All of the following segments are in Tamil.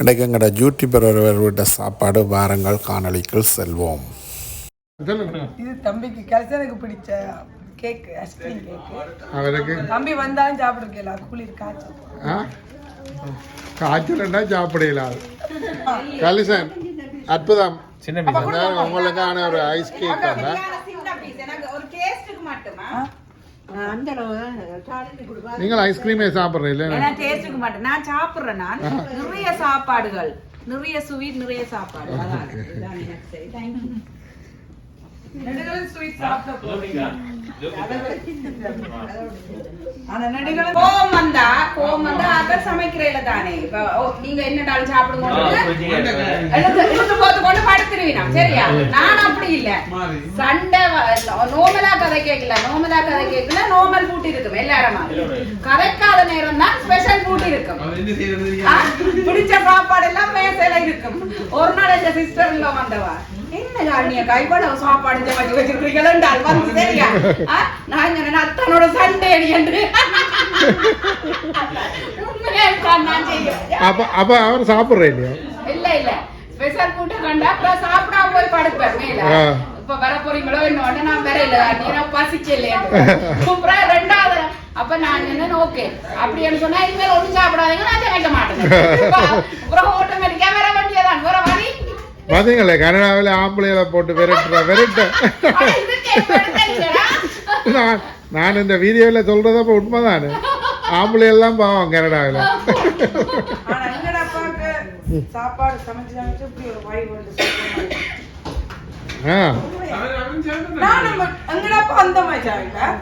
இன்றைக்கு எங்களோட யூடியூபர் ஒருவர் விட்ட சாப்பாடு வாரங்கள் காணொளிக்குள் செல்வோம். இது தம்பிக்கு கல்சனுக்கு பிடிச்ச கேக் ஐஸ்கிரீம் கேக் அவருக்கு? தம்பி வந்தாலும் சாப்பிடுக்கல குளிர் காய்ச்சல். காய்ச்சல்னா சாப்பிடலாம் கலிசன் அற்புதம். சின்ன உங்களுக்கான ஒரு ஐஸ் கேக் நீங்கள் ஐஸ்கிரீமே சாப்பிட்றீங்க இல்லை ஏன்னா டேஸ்டுக்கு மாட்டேன். நான் சாப்பிடுறேன் நான். நிறைய சாப்பாடுகள். நிறைய ஸ்வீட் நிறைய சாப்பாடு. அதான். இதுதான் எனக்கு சரி. நெடுகளும் ஸ்வீட் சாப்பிட ஆனா கோவம் வந்தா கோவம் வந்தா அதான் சமைக்கிறேல தானே. இப்ப ஓ, நீங்க என்னடாலும் சாப்பிடுங்க போத்து கொண்டு படுத்துருவீனா சரியா? நான் அப்படி இல்ல. சண்டை நோமலா கதை கேட்கல. நோமலா கதை கேட்கல நோமல் பூட்டி இருக்கும் எல்லாரமா. கதைக்காத நேரம் தான் ஸ்பெஷல் பூட்டி இருக்கும். பிடிச்ச சாப்பாடு எல்லாம் மேசையில இருக்கும். ஒரு நாள் எங்க சிஸ்டர் இல்ல வந்தவா. என்ன காரணிய கைப்பட சாப்பாடு சமைச்சு வச்சிருக்கீங்களா வந்து சரியா நான் சொன்னேன் அத்தனோட சண்டை என்று. அப்போ அப்போ அவர் சாப்பிட்றேன் இல்லையா? இல்ல இல்ல. ஸ்பெஷல் கூட்ட கண்டா அப்புறம் சாப்பிடாம போய் படுப்பேன் மேல. இப்ப வர போறீங்களோ என்னோட நான் வர இல்ல நீங்க பசிச்சல அப்புறம் ரெண்டாவது. அப்ப நான் என்ன ஓகே. அப்படின்னு சொன்னா இனிமேல் ஒண்ணும் சாப்பிடாதீங்க நான் சமைக்க மாட்டேன். அப்புறம் ஆட்டோமேட்டிக்கா வர வேண்டியதான் வேற வழி பார்த்தீங்களே கனடாவில் ஆம்பளையில போட்டு விரட்டுற விரட்ட. நான் நான் இந்த வீடியோவில் சொல்கிறத இப்போ உண்மைதானே? ஆம்பளை எல்லாம் பாவம் கனடாவில். சாப்பாடு சமைச்சு சமைச்சு இப்படி ஒரு வாய் வந்து சாப்பிடுவாங்க. ஆ நான் அப்பா அந்த மாதிரி அதை சமைப்பேன்.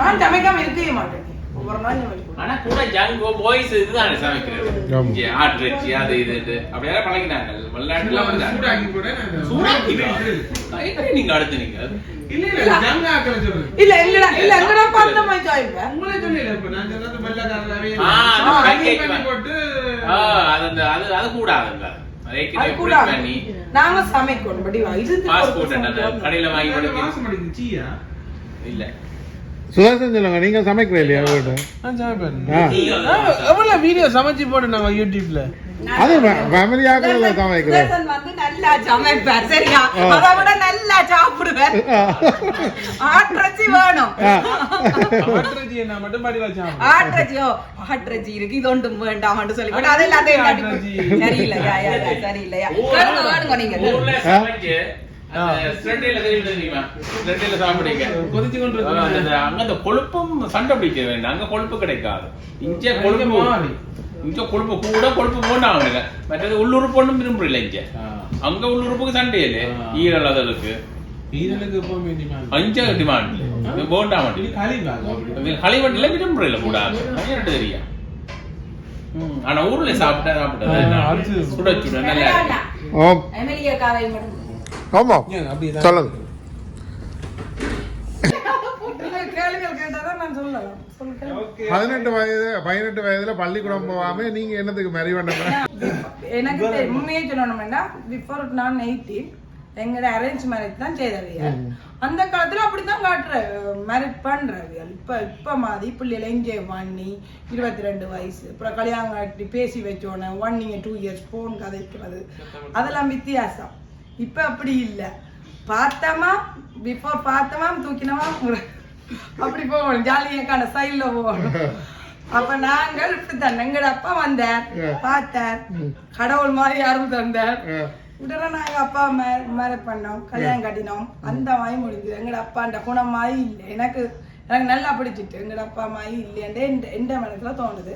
நான் சமைக்காம இருக்கவே மாட்டேன். நாள் ஆனா கூட ஜங்கோ பாய்ஸ் இதுதானே சமைக்கிறது. ஆட்டிறைச்சி அது இது இது. அப்படியே பழகினாங்க. வெளிநாட்டுல வந்து சூடாக்கி எப்படி நீங்க அடுத்து நீங்க இல்ல இல்லடா இல்ல எங்கட அப்பா அந்த மாதிரி சமைப்பேன் ஆ, அது ஆ, அது அந்த- அது அது கூடாதுங்க. அது அது ஏற்கனவே கூட print பண்ணி. நாங்க சமைக்கணும் படி இது பாஸ்போர்ட் அந்த கடையில வாங்கி கொடுக்க இல்ல. சுதர்சன் சொல்லுங்க நீங்க சமைக்கிறீங்க இல்லையா வீட்டு நான் சமைப்பேன். எவ்வளவு வீடியோ சமைச்சு போட்டு நாங்க யூடியூப்ல அது சமைக்கிறோம் சுதர்சன் வந்து நல்லா சமைப்பார் சரியா? அதை விட நல்லா சாப்பிடுவேன் ஆட்டிறச்சி வேணும். ஆட்டுறச்சி என்ன மட்டும் ஆட்ரஜியோ ஆட்ரஜி இருக்கு இது ஒன்றும் சொல்லி அது எல்லாத்தையும் காட்டி ஆட்ரஜி. சரியில்லையா சரியில்லையா? வேணுங்க நீங்க அந்த கொழுப்பும் சண்டை பிடிக்க வேண்டாம். அங்க கொழுப்பு கிடைக்காது. இங்க கொழுப்பு இங்க கொழுப்பு கூட கொழுப்பு போனாங்க மற்றது உள்ளுறுப்பு ஒண்ணும் விரும்புறில்ல இங்க. அங்க உள்ளுறுப்புக்கு சண்டை இல்லை. ஈரல் அதற்கு. அஞ்ச டிமாண்ட் போண்டா இது மாட்டி கழிவாங்க அப்படி. ஹலிவட்டில விரும்புறில்ல கூட. எனக்கு தெரியும் ம், ஆனா ஊர்ல சாப்பிட்டா சாப்பிட்டது சுட சுட நல்லா அப்படிதான்? சொல்லுங்க. கேள்விகள் கேட்டாதான் நான் சொல்லலாம். சொல்லுங்க பதினெட்டு வயது பதினெட்டு வயதுல பள்ளிக்கூடம் போகாம நீங்க என்னத்துக்கு மறி பண்ண எனக்கு உண்மையே சொல்லணும்னா பிஃபோர் நான் எயிட்டீன் எங்கட அரேஞ்ச் மேரேஜ் தான் செய்தவையா அந்த காலத்துல அப்படித்தான் காட்டுற மேரேஜ் பண்றவியல் இப்ப இப்ப மாதிரி பிள்ளைகளை என்ஜாய் பண்ணி இருபத்தி ரெண்டு வயசு அப்புறம் கல்யாணம் காட்டி பேசி வச்சோன்னே one year two years phone கதைக்கிறது. அதெல்லாம் வித்தியாசம். இப்ப அப்படி இல்ல. பார்த்தோமா பிஃபோர் பார்த்தோமா தூக்கினமா அப்படி போகணும். ஜாலியாக்கான சைட்ல போகணும். அப்ப நாங்கள் இப்படித்தான் எங்கட அப்பா வந்தார். பார்த்தார். கடவுள் மாதிரி யாரும் தந்தார். உடனே நாங்க அப்பா மேரேஜ் பண்ணோம். கல்யாணம் கட்டினோம். அந்த மாதிரி முடிஞ்சது. எங்கட அப்பாண்ட குணம் மாதிரி இல்லை. எனக்கு எனக்கு நல்லா பிடிச்சிட்டு. எங்கட அப்பா மாதிரி இல்லையாண்டே எந்த மனசுல தோணுது.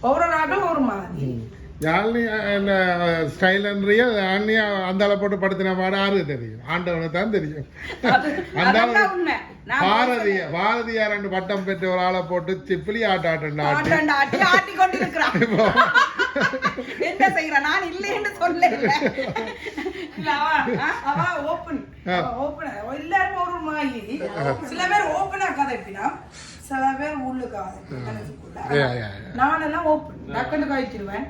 ஒவ்வொரு நாட்களும் ஒரு மாதிரி. யாழ்னி என்ன ஸ்டைலன்றியா யாழ்னி அந்த ஆளை போட்டு படுத்தின பாடு ஆறு தெரியும். ஆண்டவனுக்கு தான் தெரியும். அந்த ஆளு அதெல்லாம் உண்மை. நான் பாரதிய பாரதியார் ரெண்டு பட்டம் பெற்ற ஒரு ஆளை போட்டு சிப்பிலி ஆட்ட ஆட்டி. ஆட்டி கொண்டிருக்கிறான். என்ன செய்யற நான் இல்லைன்னு சொல்ல அவ ஓப்பன் ஓப்பன் எல்லாரும் ஒரு மாதிரி. சில பேர் ஓப்பனா கதைப்பினா சில பேர் உள்ளுக்கு மனசுக்குள்ள Yeah, yeah, yeah. நான் எல்லாம் ஓப்பன் டக்குன்னு கழிச்சிருவேன்.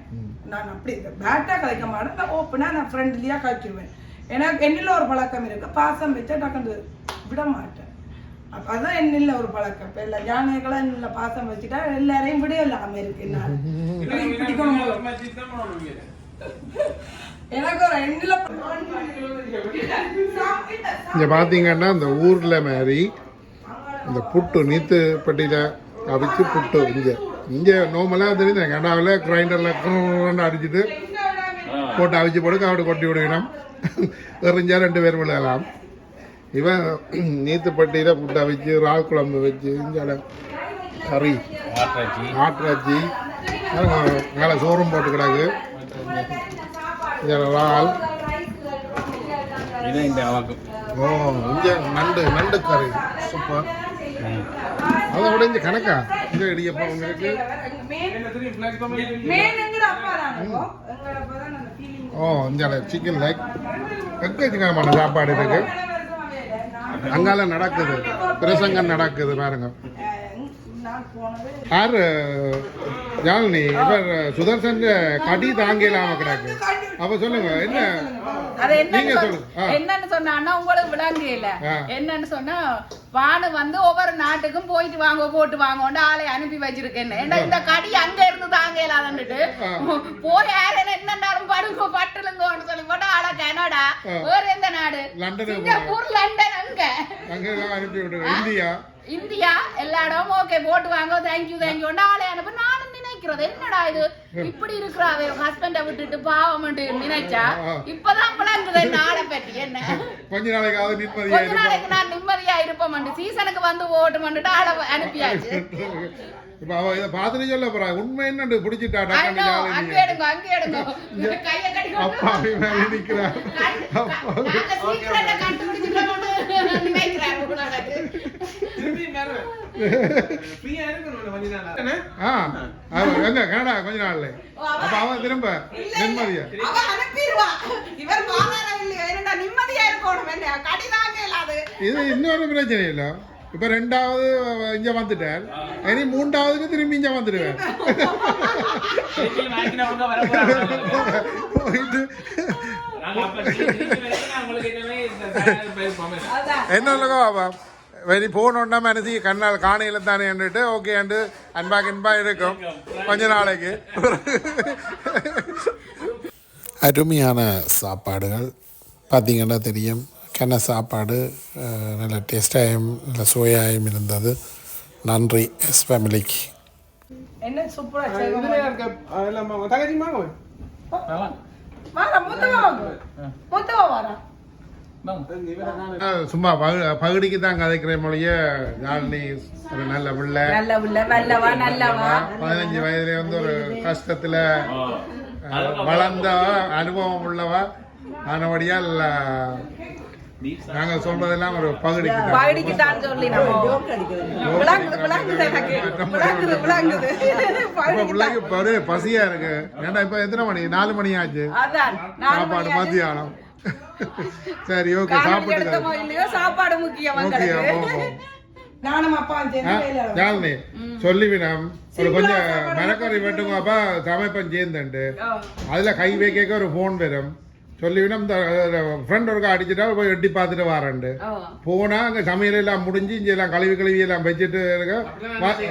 நான் அப்படி பேட்டாக கலைக்க மாட்டேன். நான் ஓப்பனாக நான் ஃப்ரெண்ட்லியாக கழிச்சிருவேன் எனக்கு என்னில் ஒரு பழக்கம் இருக்குது பாசம் வச்சா டக்குன்னு விட மாட்டேன். அப்போ அதான் என்னில் ஒரு பழக்கம். இப்போ இல்லை யானைகளை என்னில் பாசம் வச்சுட்டா எல்லாரையும் விட இல்லாமல் இருக்கு எனக்கு ஒரு இங்கே பார்த்தீங்கன்னா இந்த ஊரில் மாதிரி இந்த புட்டு நீத்து பட்டியில அவிச்சு புட்டு இங்கே. இங்கே நார்மலாக தெரியுது. கண்டாவில் கிரைண்டரில் அடிச்சுட்டு போட்டு அவிச்சு போட்டு காவடு கொட்டி விடுவினோம் எறிஞ்சா ரெண்டு பேர் விழலாம் இவன் நீத்து பட்டியில் புட்டு அவிச்சு இறால் குழம்பு வச்சு இஞ்சால கறி ஆட்டிராச்சி மேலே சோறும் போட்டு கிடக்கு. இதில் அளவுக்கு ஓ இங்கே நண்டு நண்டு கறி. சூப்பர். அதை விட இங்கே கணக்கா? இங்கே இடியப்பம் உங்களுக்கு மேன் எங்கட அப்பா தானே எங்கட அப்பா தான் அந்த ஃபீலிங் ஓ இங்கே சிக்கன் லைக் எக்கச்சக்கமான சாப்பாடு இருக்கு? அங்கால நடக்குது. பிரசங்கம் நடக்குது பாருங்க. யார்? ஜாலினி இவர் சுதர்சன் கடி தாங்கலாம கிடக்கு. அப்ப சொல்லுங்க என்ன? அது என்னன்னு நீங்க சொன்ன- சொல்லுங்க. ஆ. என்னன்னு சொன்னா உங்களுக்கு விளங்கல ஆ. என்னன்னு சொன்னா வானு வந்து ஒவ்வொரு நாட்டுக்கும் போயிட்டு வாங்க போட்டு வாங்கன்னு ஆளை அனுப்பி வச்சிருக்கேன் ஏன்னா இந்த கடி அங்க இருந்து தாங்க இல்லாதன்னுட்டு. போய் யாரும் என்னன்னாலும் படுங்க பட்டுலுங்கன்னு சொல்லி. போட்டு ஆளை கனடா. வேற எந்த நாடு? சிங்கப்பூர் லண்டன் அங்க. அங்கே அனுப்பி விடுங்க இந்தியா? இந்தியா? எல்லா இடமும் ஓகே போட்டு வாங்க. தேங்க்யூ தேங்க்யூ ஆளை அனுப்ப. நானும் நினைக்கிறது என்னடா இது? இப்படி இருக்கிறாவே ஹஸ்பண்ட விட்டுட்டு பாவம் நினைச்சா. இப்பதான் விளங்குது ஆளை பத்தி. என்ன? கொஞ்ச நாளைக்காவது நிம்மதியா கொஞ்ச நாளைக்கு நான் நிம்மதியா இருப்போம் சீசனுக்கு வந்து ஓட்டு ஆளை அனுப்பியாச்சு. இப்ப அவ இதை பார்த்துட்டு சொல்ல போறா. உண்மை என்னண்டு பிடிச்சிட்டா அப்பாவி மேல நிக்கிறா அப்பாவி. நாங்க சீக்கிரத்தை கண்டுபிடிச்சிட்டோம்னு நினைக்கிறாரு உலகத்துக்கு. ஃப்ரீயா இருக்கணும் கொஞ்ச நாள் ஆ. அவ எங்க கனடா கொஞ்ச நாள்ல. அப்ப அவன் திரும்ப நிம்மதியா? இது இன்னொரு பிரச்சனை இல்ல இப்ப ரெண்டாவது இங்க வந்துட்டார் இனி மூன்றாவதுக்கு திரும்பி இங்க வந்துடுவேன். என்ன இல்லக்கோ அவ வெளி போனோன்னா மனசு கண்ணால் காணையில தானே ஓகேண்டு அன்பா கின்பா இருக்கும். கொஞ்ச நாளைக்கு. அருமையான சாப்பாடுகள். பார்த்தீங்கன்னா தெரியும் கென்ன சாப்பாடு நல்ல டேஸ்டாயும் நல்ல சுவையாயும் இருந்தது. நன்றி எஸ் ஃபேமிலிக்கு. என்ன சூப்பரா இதுல செய்வாங்க இருக்க? எல்லாம் தகச்சி மாங்க வாடா முத்தவா வாங்க. முத்தவா வாடா. அஹ் சும்மா பகு- பகுடிக்கு தான் கதைக்கிற மொழிய. ஜாலினி ஒரு நல்ல பிள்ளை. நல்ல உள்ள நல்லவா நல்லவா? பதினஞ்சு வயதுல வந்து ஒரு கஷ்டத்துல ஆ. அஹ், வளர்ந்த அனுபவம் உள்ளவா? ஆனபடியால் நாங்க சொல்றதெல்லாம் ஒரு பகுடிக்கு. பகுடிக்கு தான் சொல்லி நம்ம விளங்குது விளங்குது எனக்கு. விளங்குது விளங்குது. இப்ப பிள்ளைக்கு ஒரே பசியா இருக்கு. ஏன்னா இப்ப எத்தனை மணி? நாலு மணி ஆச்சு. சாப்பாடு. மத்தியானம். சரி ஓகே சாப்பிட்டு சாப்பாடு முக்கியம் ஓகே எங்களுக்கு நானும் சொல்லிவினம் ஒரு கொஞ்சம் மரக்கறி வெட்டுங்கப்பா சமைப்பன் சேர்ந்துண்டு அதுல கை வைக்க ஒரு ஃபோன் வரும். சொல்லிவினம் இந்த ஃப்ரெண்ட் ஒருக்கா அடிச்சுட்டா போய் எட்டி பார்த்துட்டு வரேன்ட்டு ஓ. போனா அங்க சமையல் எல்லாம் முடிஞ்சு இங்க எல்லாம் கழுவி கழுவி எல்லாம் வச்சுட்டு இருக்க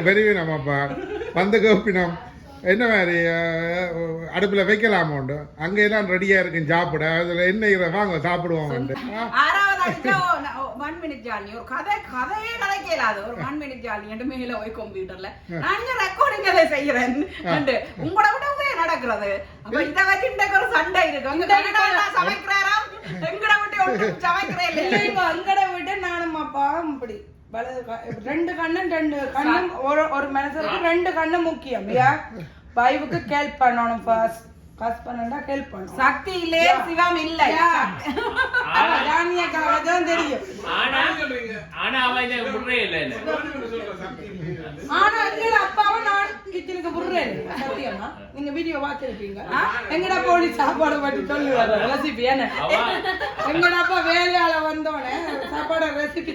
வெறுவினம் அப்பா வந்து கேப்பினோம் என்ன மாதிரி அடுப்புல வைக்கலாமோண்டு அங்க எல்லாம் ரெடியா இருக்கு சாப்பிட அதுல என்ன வாங்க சாப்பிடுவோம் ஒன் மினிட் ஜாலி ஒரு கதை கதையே கதைக்க இயலாது ஒரு ஒன் மினிட் ஜாலி என்று மேல போய் கம்ப்யூட்டர்ல நான் ரெக்கார்டிங் அதை செய்யறேன். உங்களோட விட நடக்கிறது. அப்ப இத வச்சு இன்றைக்கு ஒரு சண்டை இருக்கு. அங்க கனடால சமைக்கிறாராம் எங்கட விட்டு ஒன்றும் சமைக்கிறே இல்லை இல்லைங்க அங்கட விட நானும் அப்பாவும் இப்படி ரெண்டு கண்ணும் ரெண்டு கண்ணும் ஒரு ஒரு மனுஷருக்கு ரெண்டு கண்ணும் முக்கியம் இல்லையா? வைஃபுக்கு ஹெல்ப் பண்ணணும் ஃபர்ஸ்ட் ஹஸ்பண்டா ஹெல்ப் பண்ணணும். சக்தி இல்லையே சிவம் இல்லை. தான் தெரியும். ஆனா ஆனா இல்லை. ஆனா நான் கிச்சனுக்கு சத்தியமா நீங்க வீடியோ பார்த்திருப்பீங்க. எங்கட போலீஸ் சாப்பாடு பற்றி சொல்லுவாரு ரெசிபி என்ன? எங்கட அப்பா வேலையால வந்தோடனே சாப்பாடு ரெசிபி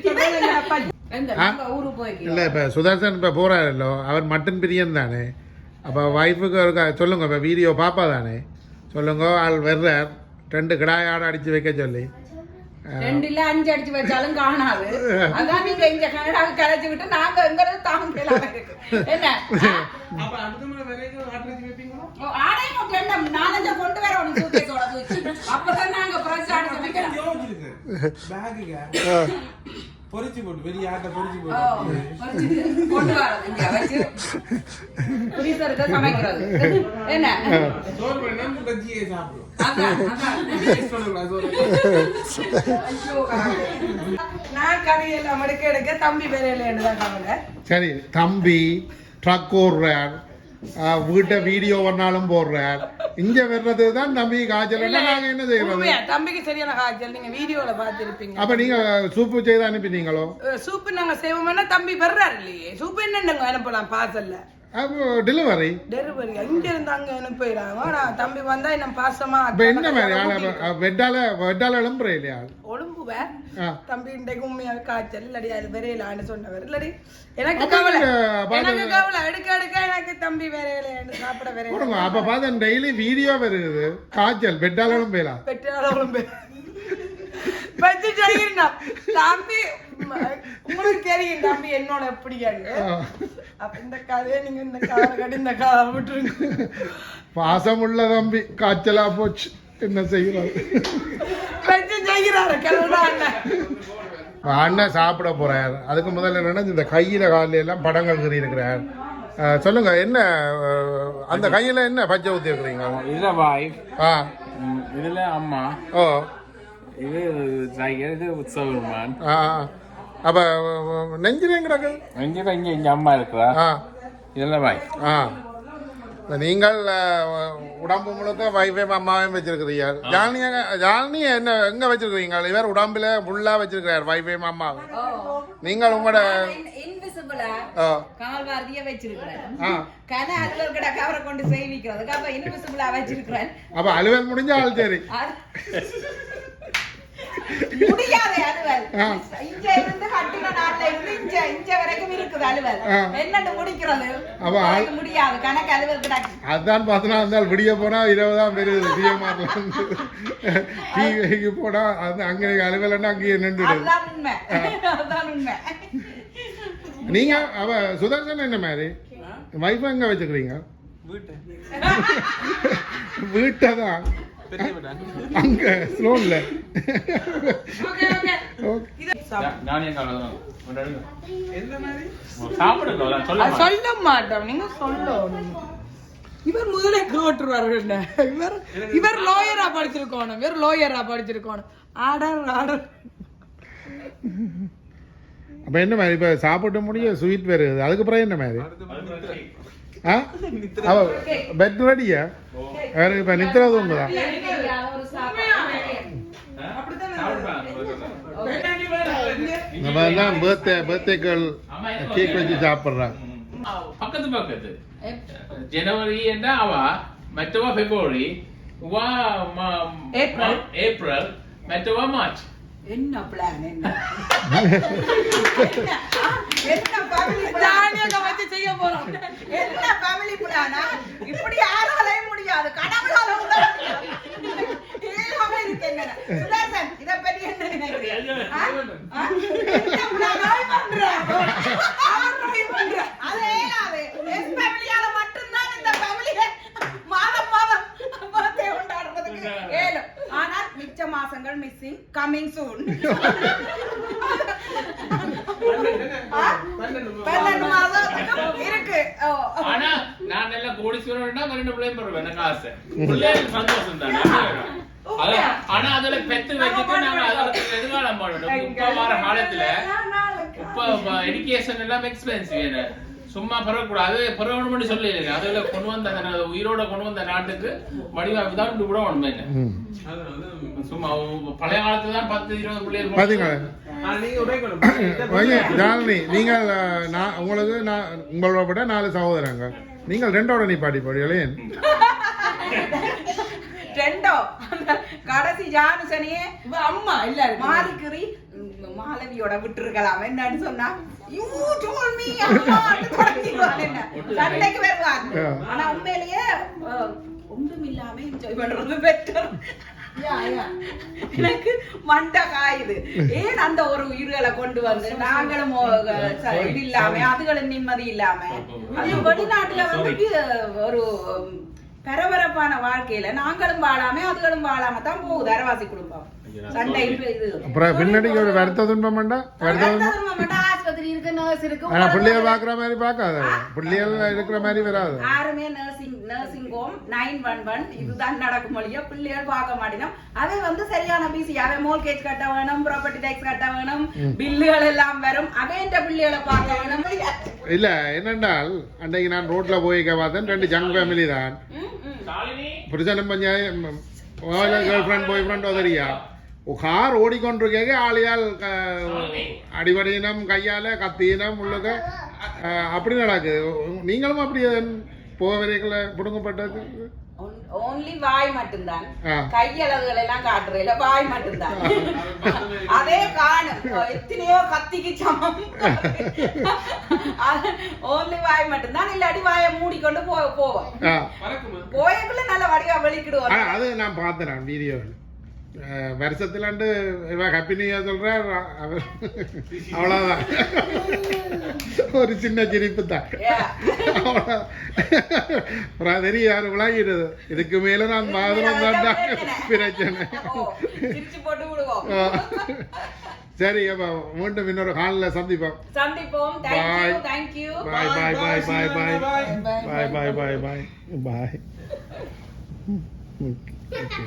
இல்ல இப்ப சுதர்சன் இப்ப போறாருல்லோ அவர் மட்டன் பிரியன் தானே. அப்ப ஒய்ஃபுக்கு ஒரு சொல்லுங்க இப்ப வீடியோ பாப்பா தானே. சொல்லுங்க ஆள் வர்றார். ரெண்டு கிடாய் ஆடு அடிச்சு வைக்க சொல்லி. ரெண்டு இல்ல அஞ்சு அடிச்சு வச்சாலும் காணாது. அதான் நீங்க இங்க கனடாவுக்கு கலைச்சு விட்டு நாங்க எங்கிறது தாங்கலாம் இருக்கு. என்ன? அப்பதான் நாங்க பொரிச்சு போட்டு வெளிய ஆட்டை பொரிச்சு போட்டு? கொண்டு வரது இங்க வச்சு. ஃப்ரீசருக்கு சமைக்கிறது. என்ன? சோறு பண்ணா அதான் அதான். நான் கதையெல்லாம் எடுக்க எடுக்க தம்பி வேலையில தான் கவலை. சரி தம்பி ட்ரக் ஓடுறார். வீட்டை வீடியோ பண்ணாலும் போடுறார். இங்க வர்றது தான் தம்பி காய்ச்சல் நாங்க என்ன செய்யறது? தம்பிக்கு சரியான காய்ச்சல் நீங்க வீடியோல பார்த்திருப்பீங்க. அப்ப நீங்க சூப்பு செய்து அனுப்பினீங்களோ? சூப்பு நாங்க செய்வோம்னா தம்பி வர்றாரு இல்லையே. சூப்பு என்னங்க அனுப்பலாம்? பார்சல்ல. டெலிவரி டெலிவரி அங்க இருந்து அங்க அனுப்பிடுறாங்க ஆனா தம்பி வந்தா என்ன பாசமா இப்ப என்ன மாதிரி ஆள வெட்டால வெட்டால எழும்புற இல்லையா? ஒழும்புவேன். தம்பி இன்றைக்கு உண்மையாக காய்ச்சல் இல்லடி அது வரையிலான்னு சொன்னவர். இல்லடி எனக்கு கவலை. எனக்கு கவலை. எடுக்க எடுக்க எனக்கு தம்பி வரையில சாப்பிட வரையில அப்ப பார்த்தா டெய்லி வீடியோ வருது. காய்ச்சல் வெட்டால எழும்பேலா பெற்றாலும் பச்சு சொல்லிருந்தா. தம்பி ம, உங்களுக்கு தெரியும் தம்பி என்னோட எப்படியாங்க அப்ப இந்த கதையை நீங்க இந்த கட்டி இந்த காலை விட்டுருங்க பாசமுள்ள தம்பி காய்ச்சலா போச்சு என்ன செய்யறது பச்சு செய்கிறாரு அண்ணன் சாப்பிட போறார் அதுக்கு முதல்ல என்னன்னா இந்த கையில காலில எல்லாம் படங்கள் கறி இருக்கிறார் சொல்லுங்க என்ன அந்த கையில என்ன பச்சை ஊத்தி இருக்கிறீங்க இதுல வைஃப் ஆ இதுல அம்மா ஓ இது இது ஆ. அப்ப நெஞ்சிலையும் கிடக்கு இங்க இங்க இங்க அம்மா இருக்கிறா ஆ. இதுல வைஃப் ஆ. நீங்கள் உடம்பு முழுக்க வைஃபையும் அம்மாவையும் வச்சிருக்கிறீங்க. ஜாலினிய ஜாலினி என்ன எங்க வச்சிருக்கிறீங்க? இவர் உடம்புல ஃபுல்லா வச்சிருக்கிறார் வைஃபையும் அம்மாவை. ஓ. நீங்கள் உங்களோட அப்ப இன்விசிபிளா வச்சிருக்கிறேன் அப்ப அலுவல் முடிஞ்ச ஆள் சரி முடியாது அலுவல். இங்க இருந்து கட்டின நாட்டுல இருந்து இங்க இங்க வரைக்கும் இருக்குது அலுவல். ஆ. என்னன்னு முடிக்கிறது? உனக்கு முடியாது கணக்கு அலுவல் கிடக்கு அதான் பார்த்தனா இருந்தால் விடிய போனா இருபதாம் பெருகுது சிஎம்ஆர்ல இருந்து டிவிக்கு போனா அது அங்கே அலுவலன்னா அங்கேயே நின்றுடுது அதுதான் உண்மை. உண்மை. நீங்க அவ சுதர்சன் என்ன மாதிரி? வைஃப் எங்க வச்சுக்கிறீங்க? வீட்டு. வீட்டை தான். அங்க ஓகே ஓகே நான் மாதிரி? சாப்பிடுங்க அது சொல்ல சொல்ல மாட்டோம். நீங்க சொல்லணும். இவர் முதலே குரோட்டுருவார் என்ன? இவர் இவர் லோயரா படிச்சிருக்கணும். இவர் லோயரா படிச்சிருக்கணும். ஆர்டர் ஆர்டர் அப்ப என்ன மாதிரி? இப்ப சாப்பிட்டு முடிய ஸ்வீட் வருது அதுக்கப்புறம் என்ன மாதிரி? பெட் ரெடியா வேற இப்ப நித்திர தூங்குதா? நம்ம எல்லாம் பர்த்டே பர்த்டே கேர்ள் கேக் வச்சு சாப்பிடுறாங்க. பக்கத்து பக்கத்து. ஜனவரி என்றா அவ மற்றவா பிப்ரவரி வா April. ஏப்ரல் மற்றவா மார்ச் என்ன பிளான் என்ன? என்ன என்ன ஃபேமிலி பிளானா இப்படி யாராலையும் முடியாது கடவுளால கூட முடியாது. எல்லாமே இருக்கு என்ன சுதர்சன் இத பத்தி என்ன நினைக்கிறீங்க ஆ? ஆ? என்ன plan? அது ஏலாது. என் ஃபேமிலியால மட்டும்தான் இந்த ஃபேமிலியை மாதம் மாதம் birthday கொண்டாடுறதுக்கு ஏலும். ஆனால் மிச்ச மாசங்கள் மிஸ்ஸிங் கமிங் சூன் பன்னெண்டு மாதம் இருக்கு ஓ. ஆனா நான் நல்ல கோடீஸ்வரன் பன்னெண்டு பிள்ளையும் பெறுவேன் எனக்கு ஆசை. பிள்ளைகள் சந்தோஷம் தானே. ஆனா அதுல பெத்து வச்சுட்டு நாங்க அதற்கு எதிர்காலம் பண்ணணும் இப்ப வர காலத்துல இப்ப எஜுகேஷன் எல்லாம் எக்ஸ்பென்சிவ் சும்மா பெறக்கூடாது பெறணும்னு சொல்லி அதுல கொண்டு வந்த உயிரோட கொண்டு வந்த நாட்டுக்கு வடிவா விதான் விட வேணும் என்ன? ம். சும்மா பழைய காலத்துல தான் பத்து இருபது பிள்ளைகள் பாத்தீங்களா? ஆனா நீங்க உடைக்கணும் ஓகே ஜாலினி நீங்கள் நான் உங்களுக்கு நான் உங்களோட விட நாலு சகோதரங்க. நீங்கள் ரெண்டோட நீ பாடி பாடிகளே ரெண்டோ? அந்த கடைசி ஜானுசனியே அம்மா இல்ல மாறிக்கிறி மாலவியோட விட்டுருக்கலாம். என்னன்னு சொன்னா யூ டோல் மீ சண்டைக்கு. ஆனா உண்மையிலேயே ஒன்றும் இல்லாம என்ஜாய் பண்றது பெட்டர். எனக்கு மண்டை காயுது ஏன் அந்த ஒரு உயிர்களை கொண்டு வந்து நாங்களும் இது இல்லாம அதுகளும் நிம்மதி இல்லாம அது வெளிநாட்டுல வந்து ஒரு பரபரப்பான வாழ்க்கையில நாங்களும் வாழாம அதுகளும் வாழாம தான் போகுது அரவாசி குடும்பம். அப்புறம் பின்னாடி ஒரு வருத்த துன்பம் வேண்டாம். துன்பம் ஆனா பிள்ளைகள் பாக்குற மாதிரி பிள்ளைகள் இருக்கிற மாதிரி வராது. யாருமே nursing nursing home nine one one இதுதான் நடக்கும் மொழியா பிள்ளைகள் பார்க்க மாட்டேனோம். அதை வந்து சரியான பிசி அதை மோல்கேஜ் கட்ட வேணும் ப்ராப்பர்ட்டி டேக்ஸ் கட்ட வேணும் பில்லுகள் எல்லாம் வரும். அவேண்ட பிள்ளைகளை பார்க்க வேணும். இல்ல என்னென்றால் அன்றைக்கு நான் ரோட்ல போய் பார்த்தேன் ரெண்டு ஜங் ஃபேமிலி தான். புருஷனும் பஞ்சாயம் கேர்ள் ஃப்ரெண்ட் பாய் ஃப்ரெண்ட் உதறியா? கார் ஓடிக்கொண்டிருக்கேங்க ஆளியால் அடிபடியினம் கையால கத்தியினம் உள்ளுக்க அஹ், அப்படி நடக்குது. நீங்களும் அப்படி போக வரைகளை பிடுங்கப்பட்டது? ஓன்லி வாய் மட்டும்தான். கையளவுகள் எல்லாம் காட்டுறதுல வாய் மட்டும்தான். அதே காணும் எத்தனையோ கத்திக்கு சமம். ஓன்லி வாய் மட்டும்தான் இல்லாட்டி வாயை மூடிக்கொண்டு போவோம். போயக்குள்ள நல்ல வடிவா வெளிக்கிடுவோம். அது நான் பார்த்தேன் வீடியோவில். வருஷத்துலாண்டு இவ ஹாப்பி நியூ இயர் சொல்றார் அவர் அவ்வளோதான் ஒரு சின்ன சிரிப்பு தான். அப்புறம் தெரியும் யாரு விளாங்கிடுது இதுக்கு மேல நான் மாதிரம் தான் பிரச்சனை. சரி அப்ப மீண்டும் இன்னொரு ஹாலில் சந்திப்போம். சந்திப்போம். பாய் பாய் பாய் பாய் பாய் Bye. பாய் பாய் பாய் பாய் பாய் ஓகே